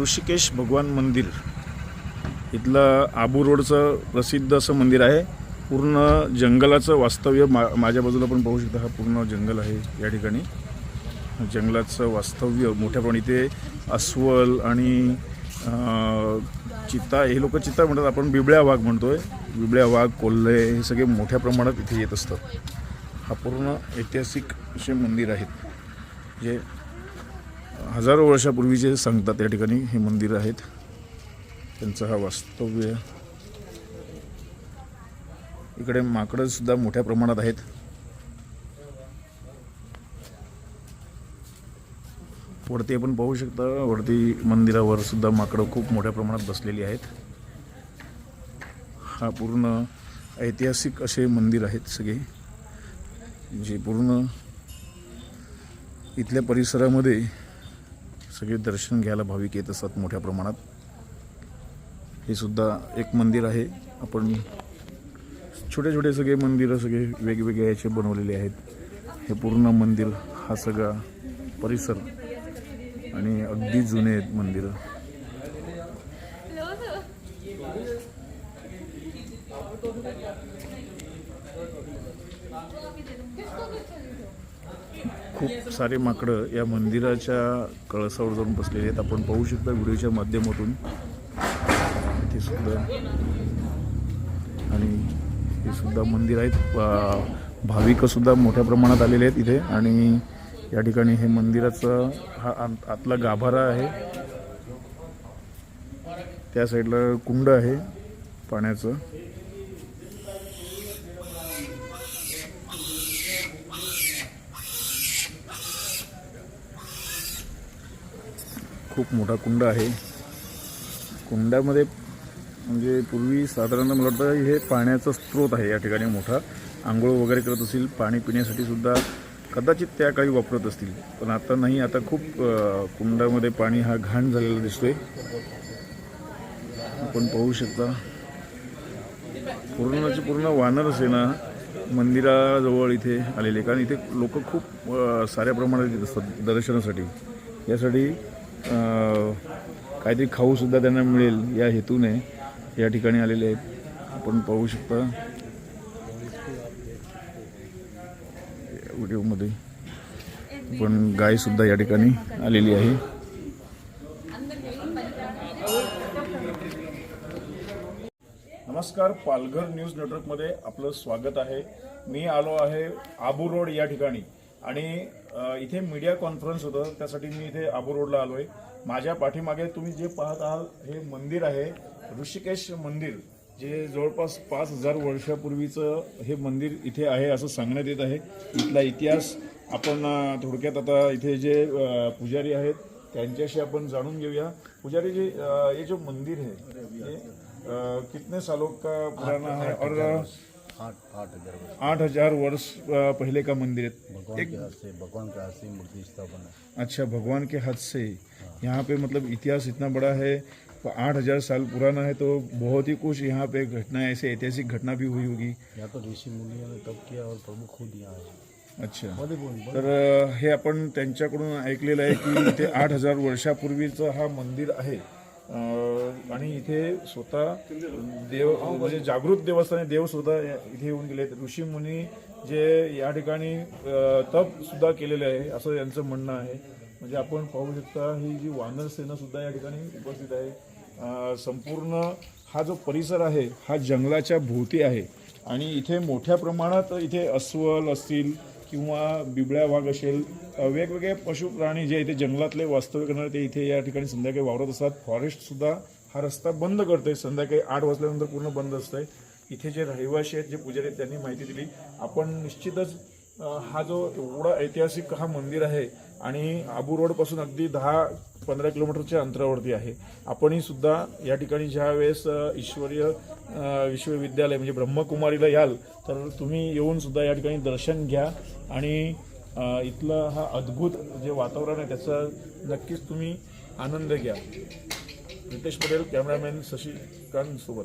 ऋषिकेश भगवान मंदिर. इथलं आबू रोडचं प्रसिद्ध असं मंदिर आहे. पूर्ण जंगलाचं वास्तव्य मा माझ्या बाजूला पण पाहू शकता हा पूर्ण जंगल आहे या ठिकाणी. जंगलाचं वास्तव्य मोठ्या प्रमाणात इथे अस्वल आणि चित्ता हे लोक चित्ता म्हणतात आपण बिबळ्या वाघ म्हणतोय. बिबळ्या वाघ कोल्हे हे सगळे मोठ्या प्रमाणात इथे येत असतात. हा पूर्ण ऐतिहासिक असे मंदिर आहेत. जे हजारो वर्षापूर्वीचे सांगतात या ठिकाणी हे मंदिर आहेत त्यांचा हा वास्तव्य इकडे माकडं सुद्धा मोठ्या प्रमाणात आहेत. वरती आपण पाहू शकता वरती मंदिरावर सुद्धा माकडं खूप मोठ्या प्रमाणात बसलेली आहेत. हा पूर्ण ऐतिहासिक असे मंदिर आहेत सगळे जे पूर्ण इथल्या परिसरामध्ये सगळे दर्शन घ्यायला भाविक येत असतात मोठ्या प्रमाणात. हे सुद्धा एक मंदिर आहे. आपण छोटे छोटे सगळे मंदिरं सगळे वेगवेगळे याचे बनवलेले आहेत. हे पूर्ण मंदिर हा सगळा परिसर आणि अगदी जुने आहेत मंदिरं. खूप सारे माकडं या मंदिराच्या कळसावर जाऊन बसलेले आहेत. आपण पाहू शकता व्हिडिओच्या माध्यमातून. इथे सुद्धा. आणि हे सुद्धा मंदिर आहेत. भाविक सुद्धा मोठ्या प्रमाणात आलेले आहेत इथे. आणि या ठिकाणी हे मंदिराचं हा आत- आतला गाभारा आहे. त्या साईडला कुंड आहे पाण्याचं. खूप मोठा कुंड आहे. कुंडामध्ये म्हणजे पूर्वी साधारण मला वाटतं हे पाण्याचा स्रोत आहे या ठिकाणी मोठा. आंघोळ वगैरे करत असतील पाणी पिण्यासाठी सुद्धा कदाचित त्या काळी वापरत असतील. पण आता नाही आता खूप कुंडामध्ये पाणी हा घाण झालेला दिसतोय. आपण पाहू शकता. पूर्णची म्हणजे पूर्ण वानर सेना मंदिराजवळ इथे आलेले कारण इथे लोक खूप साऱ्या प्रमाणात येत असतात दर्शनासाठी. यासाठी काहीतरी खाऊसुद्धा त्यांना मिळेल या हेतूने या ठिकाणी आलेले आहेत. आपण पाहू शकता. व्हिडिओमध्ये पण गायसुद्धा या ठिकाणी आलेली आहे. नमस्कार पालघर न्यूज नेटवर्कमध्ये आपलं स्वागत आहे. मी आलो आहे आबू रोड या ठिकाणी. आणि इथे मीडिया कॉन्फरन्स होतं त्यासाठी मी इथे आबू रोडला आलोय. माझ्या पाठीमागे तुम्ही जे पाहत आहात हे मंदिर आहे ऋषिकेश मंदिर जे जवळपास पाच हजार वर्षापूर्वीचं हे मंदिर इथे आहे असं सांगण्यात येत आहे. इथला इतिहास आपण थोडक्यात आता इथे जे पुजारी आहेत त्यांच्याशी आपण जाणून घेऊया. पुजारी जी हे जो मंदिर है ये कितने सालों का पुराना है? और आठ आठ हजार वर्ष. आठ हजार वर्ष अ, पहले का मंदिर है भगवान के हाथ से भगवान के हाथ से मूर्ति स्थापना है अच्छा भगवान के हाथ से यहाँ पे मतलब इतिहास इतना बड़ा है तो आठ हजार साल पुराना है तो बहुत ही कुछ यहाँ पे घटना ऐसे ऐतिहासिक घटना भी हुई होगी। यहाँ तो ऋषि मुनियों ने तब किया और प्रभु खुद यहाँ आए अच्छा. तर हे आपण त्यांच्याकडून ऐकलेलं आहे की इथे आठ हजार वर्षापूर्वीचं हा मंदिर आहे. आणि इथे स्वतः देव म्हणजे जागृत देवस्थाने देव सुद्धा इथे येऊन गेले. ऋषी मुनी जे या ठिकाणी तपसुद्धा तप सुद्धा केलेले आहे असं यांचं म्हणणं आहे. म्हणजे आपण पाहू शकता ही जी वानर सेना सुद्धा या ठिकाणी उपस्थित आहे. संपूर्ण हा जो परिसर आहे हा जंगलाच्या भोवती आहे. आणि इथे मोठ्या प्रमाणात इथे अस्वल असतील किंवा बिबळ्या वाघ असेल वेगवेगळे पशु प्राणी जे इथे जंगलातले वास्तव्य करणारे ते इथे या ठिकाणी संध्याकाळी वावरत असतात. फॉरेस्टसुद्धा हा रस्ता बंद करतोय. संध्याकाळी आठ वाजल्यानंतर पूर्ण बंद असतंय. इथे जे रहिवासी आहेत जे पुजारी आहेत त्यांनी माहिती दिली. आपण निश्चितच हा जो एवढा ऐतिहासिक हा मंदिर आहे आणि आबू रोडपासून अगदी दहा पंधरा किलोमीटरच्या अंतरावरती आहे. आपणही सुद्धा या ठिकाणी ज्या वेळेस ईश्वरीय विश्वविद्यालय म्हणजे ब्रह्मकुमारीला याल तर तुम्ही येऊन सुद्धा या ठिकाणी दर्शन घ्या. आणि इथलं हा अद्भुत जे वातावरण आहे त्याचा नक्कीच तुम्ही आनंद घ्या. रितेश पटेल कॅमेरामॅन शशिकांत सोबत.